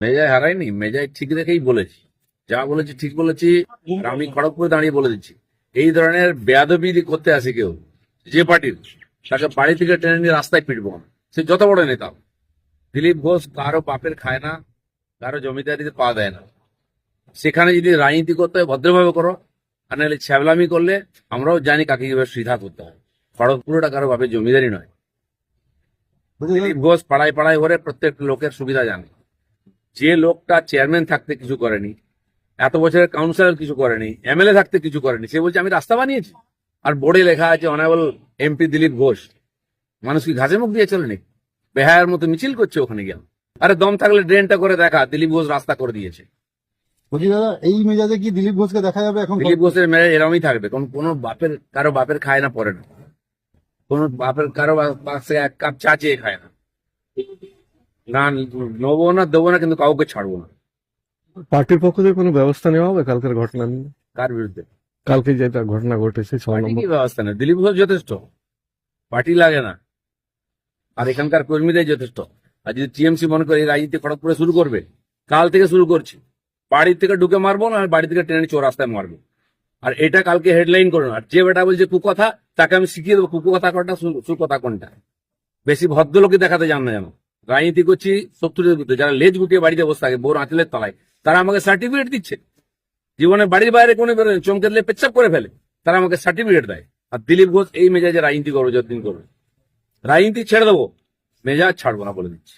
মেজায় হারাইনি, মেজায় ঠিক রেখেই বলেছি। যা বলেছি ঠিক বলেছি আমি খড়গপুরে দাঁড়িয়ে বলে দিচ্ছি। এই ধরনের বেয়াদবি করতে আসে কেউ, যে পার্টির, তাকে বাড়ি থেকে টেনে নিয়ে রাস্তায় পিটবো সে যত বড় নেতা দিলীপ ঘোষ কারও বাপের খায় না, কারও জমিদারিতে পা দেয় না। সেখানে যদি রাজনীতি করতে হয়, ভদ্রভাবে করো, আর নাহলে ছ্যাবলামি করলে আমরাও জানি কাকে কীভাবে সিধা করতে হয়। খড়গপুরটা কারও বাপের জমিদারি নয়। দিলীপ ঘোষ পাড়ায় পাড়ায় ঘরে প্রত্যেক লোকের সুবিধা জানে। যে লোকটা চেয়ারম্যান থাকতে কিছু করেনি এত বছরের কাউন্সিলর কিছু করেনি এমএলএ থাকতে কিছু করেনি সে বলছে আমি রাস্তা বানিয়েছি। আর বোর্ডে লেখা আছে অনারেবল এমপি দিলীপ ঘোষ। মানুষ কি ঘাসে মুখ দিয়ে চলেনি বেহায়ের মতো মিছিল করছে ওখানে গেল আরে দম থাকলে ড্রেনটা করে দেখা দিলীপ ঘোষ রাস্তা করে দিয়েছে। বলছি দাদা এই মেজাজে কি দিলীপ ঘোষকে দেখা যাবে এখন দিলীপ ঘোষের এরমই থাকবে কোন কোনো বাপের কারও বাপের খায় না পরে না। কোনো বাপের কারও বা- পাশে এক কাপ চা চেয়ে খায় না। না নেব না দেবো না কিন্তু কাউকে ছাড়বো না। পার্টির পক্ষ থেকে কোনো ব্যবস্থা নেওয়া হবে কালকের ঘটনা নিয়ে? কার বিরুদ্ধে? কালকে যেটা ঘটনা ঘটেছে নম্বর। ব্যবস্থা নেই দিলীপ ঘোষ যথেষ্ট। পার্টি লাগে না। আর এখানকার কর্মীরাই যথেষ্ট। আর যদি টিএমসি মনে করে রাজনীতি খড়গপুরে শুরু করবে কাল থেকে শুরু করছি। বাড়ি থেকে ঢুকে মারবো না বাড়ি থেকে ট্রেনে চোর রাস্তায় মারবো। আর এটা কালকে হেডলাইন করো আর যে বেটা বলছে কুকথা তাকে আমি শিখিয়ে দেবো কুকথা কোনটা সু- সুকথা কোনটা। বেশি ভদ্রলোকে দেখাতে জান না জানো রাজনীতি করছি, শত্রুদের বিরুদ্ধে। যারা লেজ গুটিয়ে বাড়িতে বসে থাকে বোর আঁচলের তলায়, তারা আমাকে সার্টিফিকেট দিচ্ছে। জীবনে বাড়ির বাইরে কোনো বেরোয় চমকে দিলে পেচ্ছাপ করে ফেলে। তারা আমাকে সার্টিফিকেট দেয়। আর দিলীপ ঘোষ এই মেজাজে রাজনীতি করব, যতদিন করবে। রাজনীতি ছেড়ে দেবো, মেজাজ ছাড়বো না বলে দিচ্ছি।